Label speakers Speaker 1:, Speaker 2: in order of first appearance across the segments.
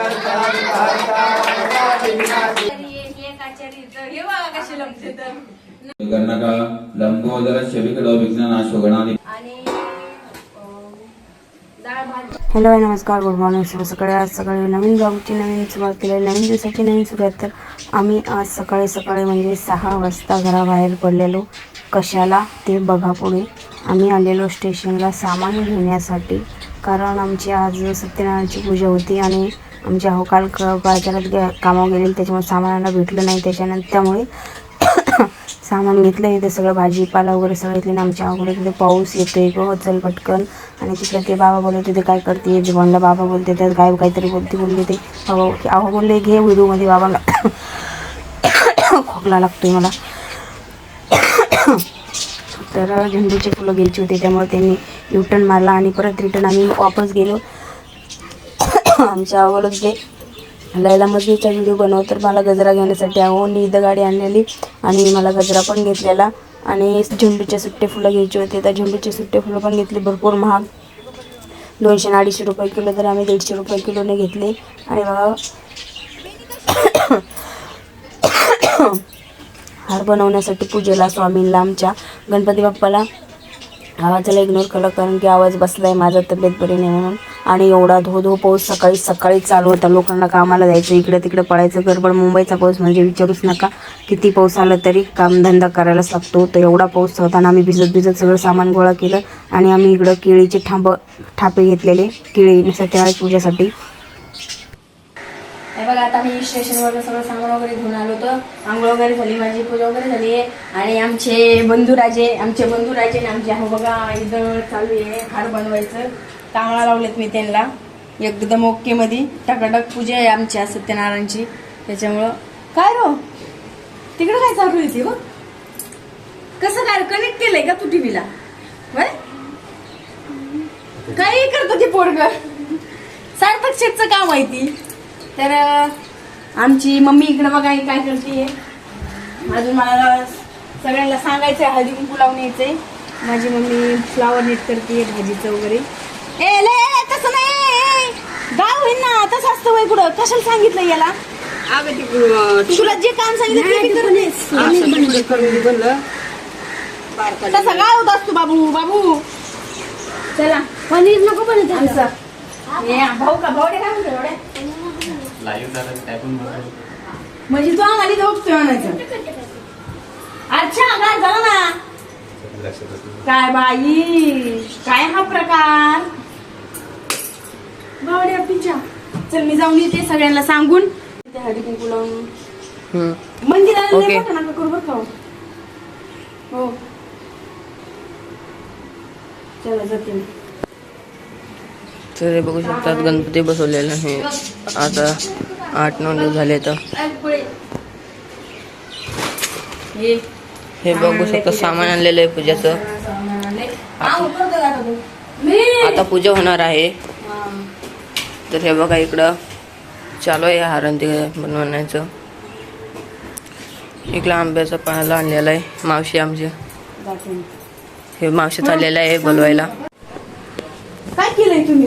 Speaker 1: हे
Speaker 2: लंबोदर शविकडो विघ्ननाशो गणादि
Speaker 3: हॅलो नमस्कार गुड मॉर्निंग शुभ सकाळी. आज सकाळी नवीन ब्लॉगची नवीन सुरुवात केली नवीन दिवसाची नवीन सुरुवात. तर आम्ही आज सकाळी सकाळी म्हणजे सहा वाजता घराबाहेर पडलेलो. कशाला? ते बघा पुढे. आम्ही आलेलो स्टेशनला सामान घेण्यासाठी. कारण आमची आज सत्यनारायणची पूजा होती आणि आमचे अहो काल क बाजारात गे कामावर गेलेले त्याच्यामुळे सामानाला भेटलं नाही. त्याच्यानंतर त्यामुळे सामान घेतलं इथे सगळं भाजीपाला वगैरे सगळं घेतलं आमच्या अगोदर तिथे पाऊस येतोय गो चल पटकन. आणि तिकडे ते बाबा बोलत होते काय करते? म्हणलं बाबा बोलते त्यात गायब काहीतरी बोलते बोलले ते. बाबा अहो बोलले घे व्हिडिओमध्ये बाबाला खोकला लागतोय मला. तर झेंडूची फुलं घ्यायची होती त्यामुळे त्यांनी युटर्न मारला आणि परत रिटर्न आम्ही वापस गेलो. आमच्या आवडत ते लैला व्हिडिओ बनव तर मला गजरा घेण्यासाठी आवडली इथं गाडी आणलेली आणि मला गजरा पण घेतलेला. आणि झेंडूचे सुट्टे फुलं घ्यायचे होते तर झेंडूचे सुट्टे फुलं पण घेतली भरपूर महाग. दोनशे अडीचशे रुपये किलो तर आम्ही दीडशे रुपये किलोने घेतले. आणि बघा. हार बनवण्यासाठी पूजेला स्वामींना आमच्या गणपती बाप्पाला आवाजाला इग्नोर केलं कारण की आवाज बसलाय माझा तब्येत बरी नाही म्हणून. आणि एवढा धो धो पाऊस सकाळी सकाळी चालू होता. लोकांना कामाला जायचं इकडे तिकडे पळायचं. गडबड मुंबईचा पाऊस म्हणजे विचारूच नका. किती पाऊस आला तरी कामधंदा करायलाच लागतो तर एवढा पाऊस होता आम्ही भिजत भिजत सगळं सामान गोळा केलं. आणि आम्ही इकडं केळीचे थांब ठापे घेतलेले केळी सत्यनारायण पूजेसाठी.
Speaker 1: बघा आता मी स्टेशनवर सगळं सांगून वगैरे घेऊन आलो होतो. आंघोळ वगैरे झाली माझी पूजा वगैरे झाली. आहे आणि आमचे बंधुराजे आमचे बंधुराजे आणि आमचे हो बघा इथं चालू आहे हार बनवायचं. तांबळा लावलेत मी त्यांना. एकदम ओक्केमध्ये टकाटक पूजा आहे आमच्या सत्यनारायणची. त्याच्यामुळं काय रो? तिकडे काय चालू आहे ते कसं काय कनेक्ट केलंय का तू टीव्हीला होय? काही करतो ते पोरग? सार्थक शेटचं काम आहे ती. तर आमची मम्मी इकडे बघा काय करते अजून मला सगळ्यांना सांगायचं आहे हळदी कुंकू लावून यायचंय. माझी मम्मी फ्लावर नीट करते भाजीचं वगैरे. ए ले तसं नाही गाव होईन ना तसं असतं वय कुठं? कशाला सांगितलं याला? तुला जे काम सांगितलं. तसा गाव होत असतो बाबू बाबू. चला. पनीर नको पण भाऊ का भाऊ काय म्हणतो एवढे म्हणजे तू आम्हाला बघतोय म्हणायचं अच्छा काय झालं ना. काय बाई? काय हा प्रकार? बावड्या पिच्या चल मी जाऊन येते सगळ्यांना सांगून. ते हळदी कुंकू लावून. मंदिराला नका करू बरं का हो. हो. चला जाते मी.
Speaker 4: तर हे बघू शकतात गणपती बसवलेले आहे. आता आठ नऊ दिवस झाले तर.
Speaker 1: हे
Speaker 4: बघू शकता सामान आणलेलं आहे पूजाचं. आता पूजा होणार आहे. तर हे बघा इकडं. चालू आहे हारण ते बनवण्याचं. इकडं आंब्याचा पाला आणलेला आहे. मावशी आमची. हे मावशी चाललेलं आहे बोलवायला.
Speaker 1: काय केलंय तुम्ही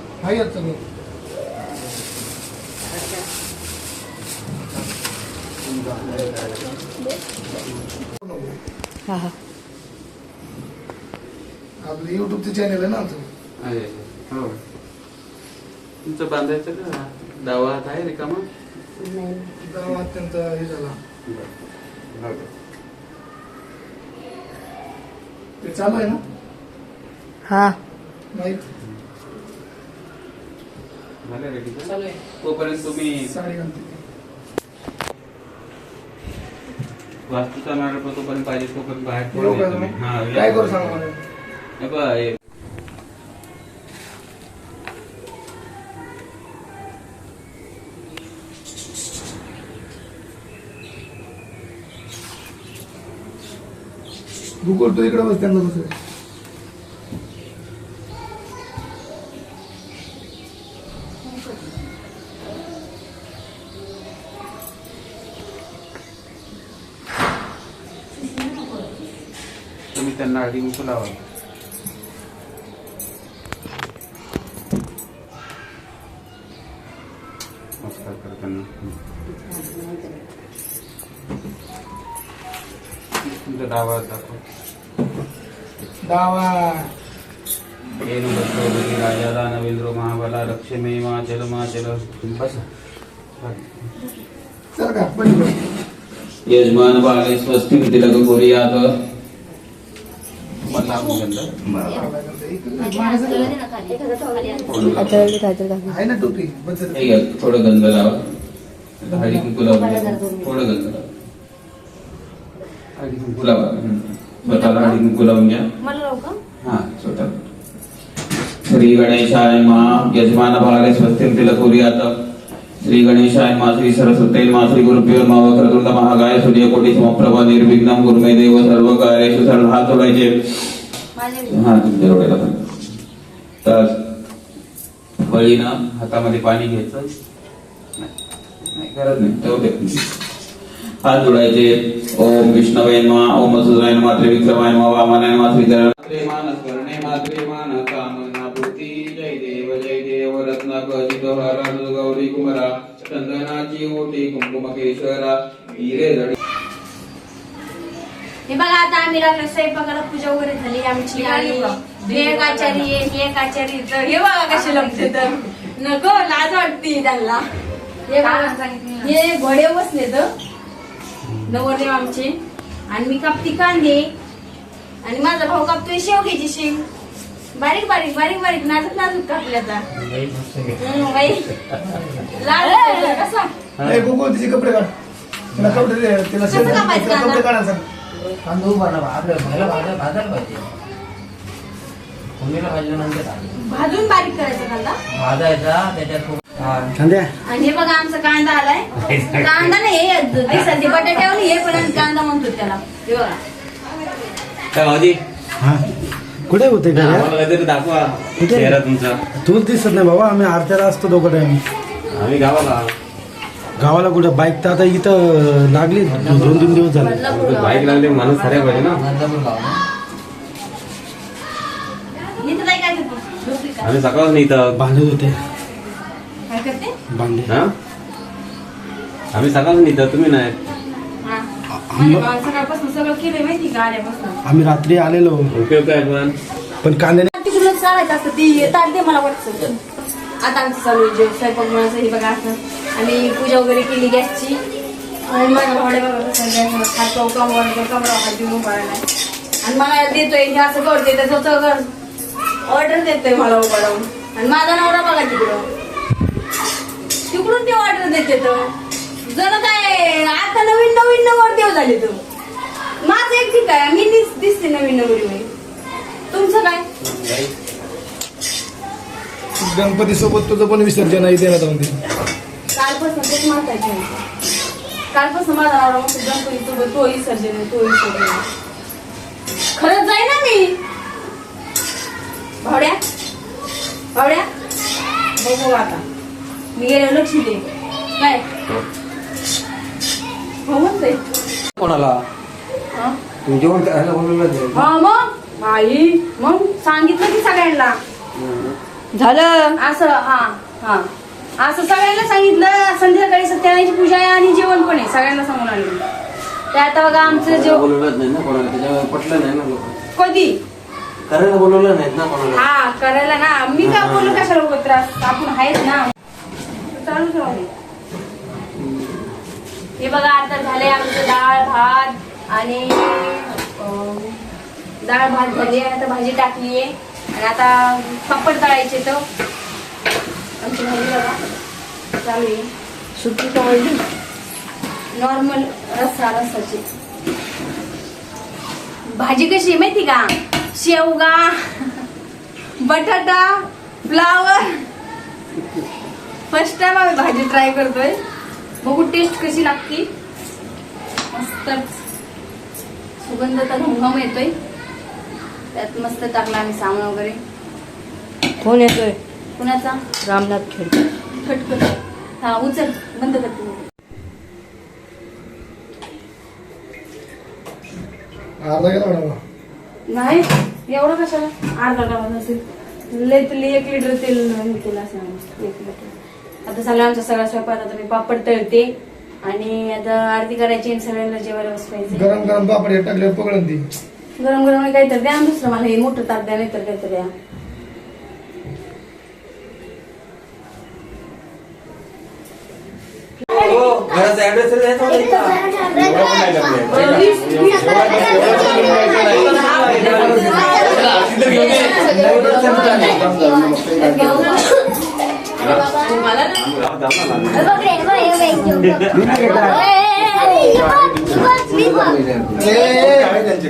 Speaker 1: हा
Speaker 4: हा.
Speaker 5: आपलं युट्यूबचं चॅनल आहे ना आमचं.
Speaker 2: हो. तुमचं बांधायचं का? डावा हात आहे रिकामा?
Speaker 5: गावात त्यांचा हे झाला. ते चालू आहे ना?
Speaker 4: हा.
Speaker 5: माहीत?
Speaker 2: झालं रेडिजन तोपर्यंत तुम्ही वास्तूचा मॅडम पण तोपर्यंत पाहिजे तोपर्यंत बाहेर
Speaker 5: पडून
Speaker 2: हा
Speaker 5: काय करू सांगा भूगोल तो इकडे बस त्यांना बसले
Speaker 2: तुम्ही त्यांना हळदी कुंकू लावा नमस्कार करा त्यांना. तुमचा डावा हात दाखव
Speaker 5: डावा
Speaker 2: येणू बसवली राजा दानवेंद्र महाबला लक्ष्मी माचल माचल. बसा.
Speaker 5: चल का पलीकडे.
Speaker 2: यजमान बाले स्वस्ती तिलक कोरियात मला लागून
Speaker 5: टोपी
Speaker 2: थोडं गंध लावा हळदी कुंकू लावा थोडं गंध लावा हळदी कुंकू लावा स्वतःला हळदी कुंकू लावून घ्या हा स्वतः श्री गणेशाय मा यजमान भागे स्वस्तिम तिलकुर्यात श्री गणेशाय मा श्री सरस्वती मा श्री गुरुप्यो मा वक्रतुंड महागाय सूर्यकोटी समप्रभा निर्विघ्न गुरुमे देव सर्व कार्याशु सर्व हात जोडायचे हा तुमच्या डोळ्याला तर बळीनं हातामध्ये पाणी घ्यायचं. नाही गरज नाही. जाऊ हात जोडायचे. ओम विष्णवे मा ओम वसुदेवाय मात्र विक्रमाय नमः. वामनाय नमः. मात्रे मान स्मरणे मात्रे मान कामना पूर्ती. जय देव जय देव. गौरी कुमारा चंदनाची ओटी कुंकुम केशरा
Speaker 1: हे बघा आता आम्ही लागलो स्वयंपाकाला पूजा वगैरे झाली. आमची हे एक आचारी हे एक आचारी. तर हे बघा कसे लपते तर. नको लाज वाटते त्यांना. हे बघा. हे घोडे बसले तर. नवरदेव आमचे. आणि मी कापती कांदे. आणि माझा भाऊ कापतोय शेवग्याची शेंग. बारीक बारीक बारीक बारीक. नाजूक नाजूक कापले आता. हम्म, बाई. लाज वाटते, कसा?
Speaker 5: कपडे काढ. तिला कपडे तिला कपडे?
Speaker 6: तांदूळ बनवा आपल्या भायला भाजा भाजायला पाहिजे. फोडणीला भाजल्यानंतर
Speaker 1: भाजून बारीक करायचा कांदा
Speaker 6: भाजायचा त्याच्यात खूप
Speaker 5: संध्या.
Speaker 1: आणि हे बघा आमचा कांदा आलाय. कांदा नाही हे बटाट्यावर हे पण आम्ही कांदा म्हणतो त्याला. हे बघा.
Speaker 7: काय भाऊजी?
Speaker 8: हा. कुठे होते घरी?
Speaker 7: आम्हाला काहीतरी दाखवा. चेहरा तुमचा.
Speaker 8: तूच दिसत नाही बाबा आम्ही आरत्याला असतो दोघं टाइम.
Speaker 7: आम्ही गावाला
Speaker 8: गावाला कुठं? बाईक तर आता इथं लागली. दोन तीन दिवस झाले.
Speaker 7: बाईक लागले माणूस साऱ्या पाहिजे ना? आम्ही सकाळच नाही इथं.
Speaker 8: बांधत होते.
Speaker 1: काय करते?
Speaker 8: बांधे
Speaker 7: हा? आम्ही सकाळच नाही इथं तुम्ही नाही.
Speaker 1: हा.
Speaker 8: आम्ही रात्री आलेलो.
Speaker 7: उपयोग काय पण?
Speaker 8: पण कांद्याने
Speaker 1: तिकडूनच चालायचं असतं ती ताट दे मला वाटतं. आता आमचं चालू स्वयंपाक हे बघा असं. आणि पूजा वगैरे केली गॅसची. आणि माझ्या भावड्या बघा हात चौका वरतो कमरा हात देऊन उभारलाय आणि मला देतोय हे असं करते त्याचं तर ऑर्डर देतोय मला उभारून आणि माझा नवरा बघा तिकडं. तिकडून ते ऑर्डर देते तर जण काय आता नवीन नवीन नवर देव झाले तर माझं एक ठीक आहे मी दिस- दिसते नवीन नवरी तुमचं काय?
Speaker 5: गणपती सोबत तुझं पण विसर्जन आहे देण्यात म्हणते
Speaker 1: कालपासून तेच आहे. कालपासून माझा नवरा मग गणपती तो विसर्जन आहे, तो विसर्जन आहे. खरंच जाई ना मी. भावड्या भावड्या. बघू आता. मी गेले लक्ष दे. काय? हो म्हणतोय.
Speaker 6: कोणाला? तू जेवण करायला बोलवलं.
Speaker 1: हा मग? आई मग सांगितलं की सगळ्यांना.
Speaker 4: झालं.
Speaker 1: असं हा हा. असं सगळ्यांना सांगितलं. संध्याकाळी सत्यनारायणची पूजा आहे आणि जेवण पण आहे सगळ्यांना सांगून आणलं ते आता बघा आमचं जेवण
Speaker 6: बोलवलंच नाही ना कोणाला त्याच्यामुळे पटलं नाही ना लोक.
Speaker 1: कधी?
Speaker 6: करायला बोलवलं नाहीत ना कोणाला.
Speaker 1: हा करायला ना. मी काय बोलू कशाला उगाच त्रास? आपण आहेच ना. दे. हे. बघा आता झाले आमचं डाळ भात आणि अं, डाळ भात झाली आता भाजी टाकली आहे. आणि आता पापड तळायचे तर आमची भाजी बघा चालू आहे सुकी कवळली नॉर्मल रस्सा रस्साची. भाजी कशी आहे माहिती का? शेवगा बटाटा फ्लावर फर्स्ट टाइम आम्ही भाजी ट्राय करतोय. बघू टेस्ट कशी लागती. मस्त. सुगंध तर घमघम येतोय. त्यात मस्त टाकला आम्ही सामान वगैरे.
Speaker 4: कोण येतोय?
Speaker 1: कुणाचा
Speaker 4: रामनाथ खेळ
Speaker 1: खटखट. हा उचल. बंद करते
Speaker 5: अर्धा गेला मॅडम
Speaker 1: नाही एवढं कशाला? अर्धा डबा असेल? लय तुला एक लिटर तेल हे केलं एक लिटर आता सगळं आमचा सगळा स्वयंपाक. आता मी पापड तळते आणि आता आरती करायची आणि सगळ्यांना जेवायला बसवायचे
Speaker 5: गरम गरम पापड हे टाकले पकडून ती.
Speaker 1: गरम गरम काहीतरी द्या आणि दुसरं. मला हे मोठं ताट द्या नाहीतर काहीतरी द्या.
Speaker 6: घराचा ऍड्रेस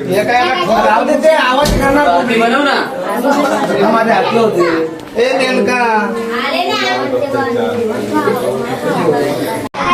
Speaker 5: हे आवाज करणार
Speaker 6: बनव ना
Speaker 5: माझे हातले होते. ए नेमका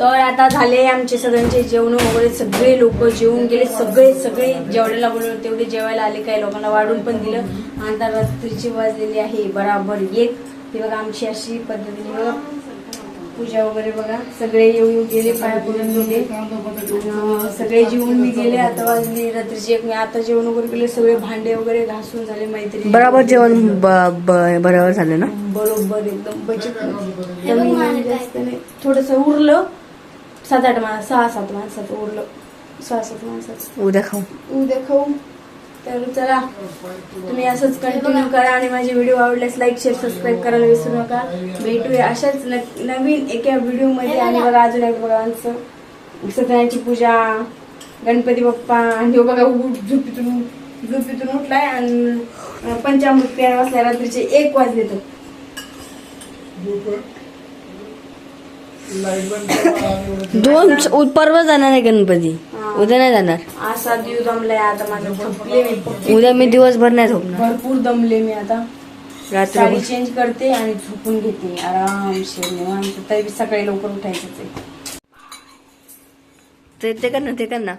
Speaker 1: तर आता झाले आमचे सगळ्यांचे जेवण वगैरे. सगळे लोक जेवून गेले. सगळे सगळे जेवढ्याला बोलवलं तेवढे जेवायला आले. काही लोकांना वाढून पण दिलं. आणि आता रात्रीची वाजलेली आहे. बराबर एक. ती बघा आमची अशी पद्धतीने बघा पूजा वगैरे बघा. सगळे येऊ येऊ गेले पाया पडून गेले. सगळे जेवून मी गेले आता वाजली रात्रीची एक. मी आता जेवण वगैरे केले. सगळे भांडे वगैरे घासून झाले मैत्री
Speaker 4: बराबर जेवण बरोबर झालं ना?
Speaker 1: बरोबर एकदम बचत. थोडस उरलं. सात आठ माणसं सहा सात माणसाचं उरलं. सहा सात माणसाचं
Speaker 4: उद्या खाऊ.
Speaker 1: उद्या खाऊ. तर चला तुम्ही असंच कंटिन्यू करा आणि माझे व्हिडिओ आवडल्यास लाईक शेअर सबस्क्राईब करायला विसरू नका. भेटूया अशाच न- नवीन एका व्हिडिओमध्ये आणि बघा अजून एक बघा आमचं सत्यनारायणची पूजा गणपती बाप्पा आणि ह्यो बघा उठ झोपीतून झोपीतून उठलाय आणि पंचामृत प्यायला बसलाय. रात्रीचे एक वाजले तर.
Speaker 4: दोन उ- परवा जाणार आहे गणपती. उद्या नाही जाणार.
Speaker 1: दमलाय आता माझं झोपले मी
Speaker 4: उद्या मी दिवसभर नाही झोपणार.
Speaker 1: भरपूर दमले मी आता.
Speaker 4: रात्री
Speaker 1: साडी चेंज करते आणि झोपून घेते. आरामशीर निवांत. तरी सकाळी लवकर उठायचंच आहे.
Speaker 4: ते ते कर ना ते कर ना.